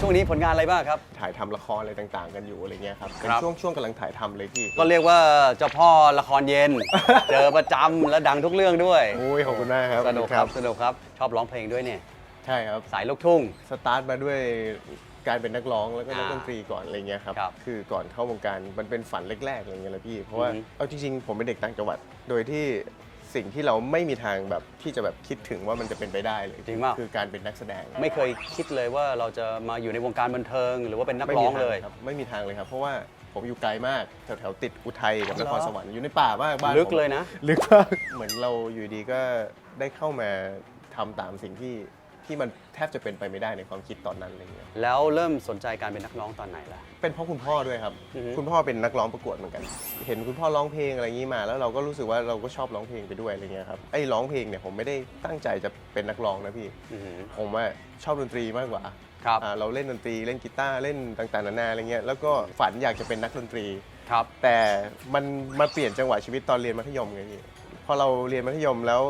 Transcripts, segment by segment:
ช่วงนี้ผลงานอะไรบ้างครับ ถ่ายทำละครอะไรต่างๆ กันอยู่อะไรเงี้ยครับเป็นครับ ช่วงช่วงกำลังถ่ายทำเลยพี่ก็เรียกว่าเจ้าพ่อละครเย็น เจอประจำและดังทุกเรื่องด้วยโอ้ยขอบคุณมากครับสนุกครับสนุกครับชอบร้องเพลงด้วยเนี่ยใช่ครับ สายลูกทุ่ง สตาร์ทมาด้วยการเป็นนักร้องแล้วก็นักอ่าดนตรีก่อนอะไรเงี้ยครับครับคือก่อนเข้าวงการมันเป็นฝันแรกๆอะไรเงี้ยแหละพี่ เพราะว่าอือฮึเอาจริงๆผมเป็นเด็กต่างจังหวัด โดยที่ สิ่งที่เราไม่มีทางแบบที่จะแบบคิดถึงว่ามันจะเป็นไปได้เลยจริงเปล่า คือการเป็นนักแสดง ไม่เคยคิดเลยว่าเราจะมาอยู่ในวงการบันเทิง หรือว่าเป็นนักไม่ร้มีองทางเลยครับไม่มีทางเลยครับ เพราะว่าผมอยู่ไกลมาก แถวๆติดอุทัยกับเหรนอครสวรรค์อยู่ในป่ามากบ้านลึกผมเลยนะ ลึกมาก เหมือนเราอยู่ดีก็ได้เข้ามาทำตามสิ่งที่ ที่มันแทบจะเป็นไปไม่ได้ในความคิดตอนนั้นอะไรเงี้ยแล้วเริ่มสนใจการเป็นนักร้องตอนไหนล่ะ เป็นเพราะคุณพ่อด้วยครับ อือฮึ คุณพ่อเป็นนักร้องประกวดเหมือนกัน เห็นคุณพ่อร้องเพลงอะไรอย่างนี้มา แล้วเราก็รู้สึกว่าเราก็ชอบร้องเพลงไปด้วยอะไรเงี้ยครับไอ้ร้องเพลงเนี่ยผมไม่ได้ตั้งใจจะเป็นนักร้องนะพี่ อือหือ ผมว่าชอบดนตรีมากกว่าครับ อ่า เราเล่นดนตรีเล่นกีตาร์เล่นต่างๆนานาอะไรเงี้ยแล้วก็ฝันอยากจะเป็นนักดนตรี ครับ แต่มันมาเปลี่ยนจังหวะชีวิตตอนเรียนมัธยมไงพี่พอเราเรียนมัธยมแล้ว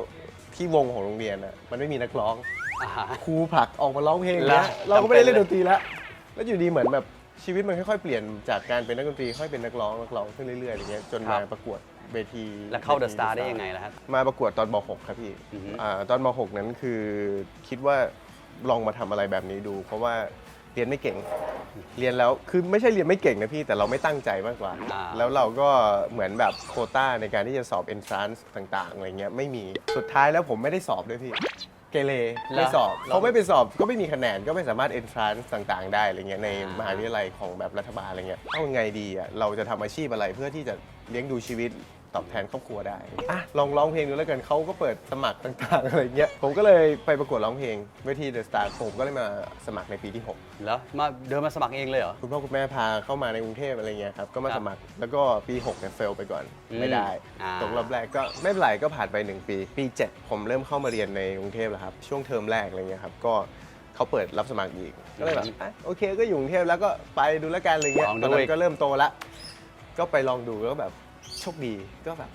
ที่วงของโรงเรียนอะมันไม่มีนักร้อง อ่าฮะ ครูผลักออกมาร้องเพลงแล้เนี้วยเราก็ไม่ได้เล่นจำดเป็นเลยนตรีแล้ว แล้วอยู่ดีเหมือนแบบชีวิตมันค่อยๆเปลี่ยนจากการเป็นนักดนตรีค่อยเป็นนักร้องนักร้องขึ้นเรื่อยๆอย่างเงี้ยจนมาประกวดเวทีแล้วเข้าเดอะวสทีตาร์ได้ The ยังไงล่ะครับ มาประกวดตอนม .6 ครับพี่อือฮึ อ่าตอนม .6 นั้นคือคิดว่าลองมาทำอะไรแบบนี้ดู เพราะว่าเรียนไม่เก่ง เรียนแล้วคือไม่ใช่เรียนไม่เก่งนะพี่แต่เราไม่ตั้งใจมากกว่า อ่า แล้วเราก็เหมือนแบบโควต้าในการที่จะสอบ entrance ต่างๆอะไรเงี้ยไม่มีสุดท้ายแล้วผมไม่ได้สอบด้วยพี่ เกเรไม่สอบแล้วเขาไม่ไปสอบก็ไม่มีคะแนนก็ไม่สามารถ entrance ต่างๆ ได้อะไรเงี้ยในมหาวิทยาลัยของแบบรัฐบาลอะไรเงี้ยเอาไงดีอะเราจะทำอาชีพอะไรเพื่อที่จะเลี้ยงดูชีวิต ตอบแทนครอบครัวได้อะลองร้องเพลงดูแล้วกันเขาก็เปิดสมัครต่างๆอะไรเงี้ยผมก็เลยไปประกวดร้องเพลงเวทีเดอะสตาร์ผมก็เลยมาสมัครในปีที่ 6 แล้วมาเดินมาสมัครเองเลยเหรอ คุณพ่อคุณแม่พาเข้ามาในกรุงเทพอะไรเงี้ยครับก็มาครับสมัครแล้วก็ปี6เนี่ยเฟลไปก่อนอืมไม่ได้อ่า ตกรอบแรกก็ไม่เป็นไรก็ผ่านไป 1 ปี ปี 7 ผมเริ่มเข้ามาเรียนในกรุงเทพแล้วครับช่วงเทอมแรกอะไรเงี้ยครับก็เขาเปิดรับสมัครอีกก็เลยแบบอะโอเคก็อยู่กรุงเทพแล้วก็ไปดูแล้วกันอะไรเงี้ยลองตดูอนนั้อีกนก็เริ่มโตละ ก็ไปลองดูแล้วก็แบบ โชคดีก็แบบ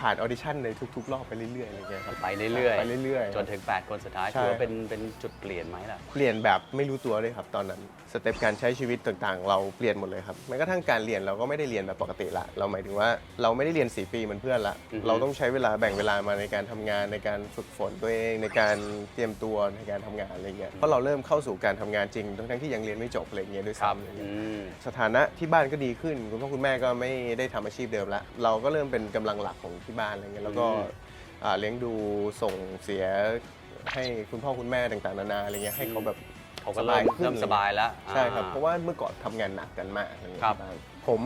ผ่านออดิชั่นในทุกๆ รอบไปเรื่อยๆอะไรเงี้ยครับ ไปเรื่อยๆไปเรื่อยๆจนถึง 8 คนสุดท้ายใช่ ถือว่าเป็นเป็นจุดเปลี่ยนไหมล่ะ เปลี่ยนแบบไม่รู้ตัวเลยครับตอนนั้นสเต็ปการใช้ชีวิตต่างๆ เราเปลี่ยนหมดเลยครับแม้กระทั่งการเรียนเราก็ไม่ได้เรียนแบบปกติละ เราหมายถึงว่าเราไม่ได้เรียน 4 ปีเหมือนเพื่อนละ อือฮึ เราต้องใช้เวลาแบ่งเวลามาในการทำงานในการฝึกฝนตัวเอง ในการเตรียมตัวในการทำงานอะไรเงี้ยเพราะเราเริ่มเข้าสู่การทำงานจริงทั้งๆที่ยังเรียนไม่จบอะไรเงี้ยด้วยซ้ำอะไรอืเงี้ยมสถานะที่บ้านก็ดีขึ้น คุณพ่อคุณแม่ก็ไม่ได้ทำอาชีพเดิมละ เราก็เริ่มเป็นกำลังหลักของที่บ้านอะไรเงี้ยแล้วก็อืมอ่าเลี้ยงดูส่งเสียให้คุณพ่อคุณแม่ต่างๆนานาอะไรเงี้ยให้เขาแบบเขาก็เริ่มสบายขึ้นเริ่มสบายแล้วใช่ครับอ่เพราะว่าเมื่อก่อนทำงานหนักกันมากอะไรเงี้ยครับ ที่บ้านผม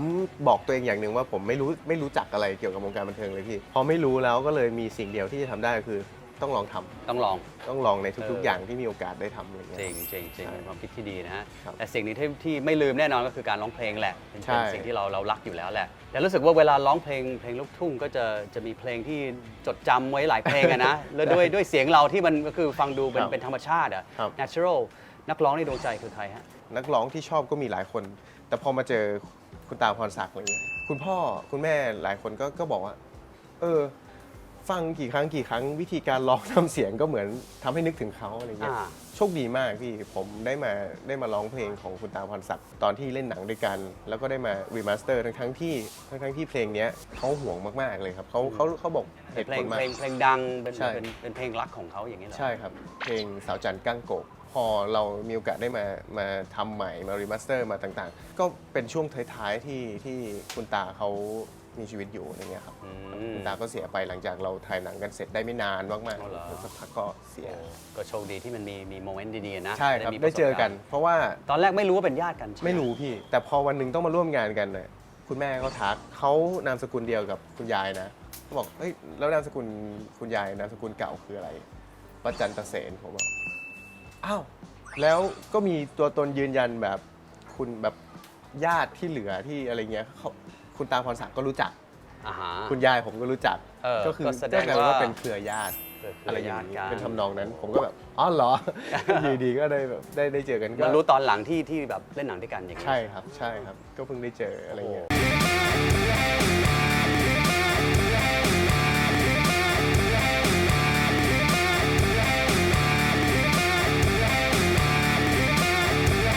บอกตัวเองอย่างหนึ่งว่าผมไม่รู้ไม่รู้จักอะไรเกี่ยวกับวงการบันเทิงเลยพี่พอไม่รู้แล้วก็เลยมีสิ่งเดียวที่จะทำได้คือ ต้องลองทำต้องลอง ต้องลองในทุกเอๆอออย่างที่มีโอกาสได้ทำอะไรเงี้ยจริงจริงจริงใช่เป็นความคิดที่ดีนะฮะครับแต่สิ่งนี้ที่ที่ไม่ลืมแน่นอนก็คือการร้องเพลงแหละเป็นใช่ เป็นสิ่งที่เราเรารักอยู่แล้วแหละแต่รู้สึกว่าเวลาร้องเพลงเพลงลูกทุ่งก็จะจะมีเพลงที่จดจำไว้หลายเพลงอะนะ แล้วด้วยด้วยเสียงเราที่มันก็คือฟังดูเป็นครับเป็นธรรมชาติอะ ครับ natural นักร้องในดวงใจคือใครฮะ นักร้องที่ชอบก็มีหลายคน แต่พอมาเจอคุณตาพรศักดิ์อะไรเงี้ยคุณพ่อคุณแม่หลายคนก็ก็บอกว่า เออ ฟังกี่ครั้งกี่ครั้งวิธีการร้องทำเสียงก็เหมือนทำให้นึกถึงเขาอะไรเงี้ยอ่า โชคดีมากพี่ผมได้มาได้มาร้องเพลงของคุณตาพรศักดิ์ตอนที่เล่นหนังด้วยกัน แล้วก็ได้มารีมาสเตอร์ทั้งทั้งๆที่ทั้งทั้งๆที่เพลงเนี้ยเขาห่วงมากๆเลยครับเขาเขาเขาบอกเหเป็นตุเพลผงลมา เพลงเพลงดังเป็นใช่ เป็นเป็นเพลงรักของเขาอย่างนี้เหรอ ใช่ครับ เพลงสาวจันทร์ก้างโกบพอเรามีโอกาสได้มามาทำใหม่มารีมาสเตอร์มาต่างๆ ก็เป็นช่วงท้ายๆที่ที่คุณตาเขา มีชีวิตอยู่อะไรเงี้ยครับอืม คุณตาก็เสียไปหลังจากเราถ่ายหนังกันเสร็จได้ไม่นานมากอ๋อเหรอ ๆสักพักก็เสีย ก็โชคดีที่มันมีมีโมเมนต์ดีๆนะใช่ครับ มีได้เจอกันประสบารณ์เพราะว่าตอนแรกไม่รู้ว่าเป็นญาติกันใช่หไม่รู้พี่ แต่พอวันหนึ่งต้องมาร่วมงานกันเนี่ยคุณแม่เขาทักเขานามสกุลเดียวกับคุณยายนะเขาบอกเฮ้ยแล้วนามสกุลคุณยายนามสกุลเก่าคืออะไรประจันตเสนผมบอกอ้าวแล้วก็มีตัวตนยืนยันแบบคุณแบบญาติที่เหลือที่อะไรเงี้ยเขา คุณตาพรศักดิ์ก็รู้จัก อ่าฮะ คุณยายผมก็รู้จัก เออก็คือก็แสดงก็แปลว่าเป็นเครือญาติเกิดอะไรเครืออย่าญางตินี้กัน เป็นทำนองนั้น ผมก็แบบอ๋อเหรอ อยู่ดีก็ได้แบบได้ได้เจอกันก็มารู้ตอนหลังที่ที่แบบเล่นหนังด้วยกันอย่างนี้ใช่ครับใช่ครับ ก็เพิ่งได้เจออะไรเงี้ยโอ้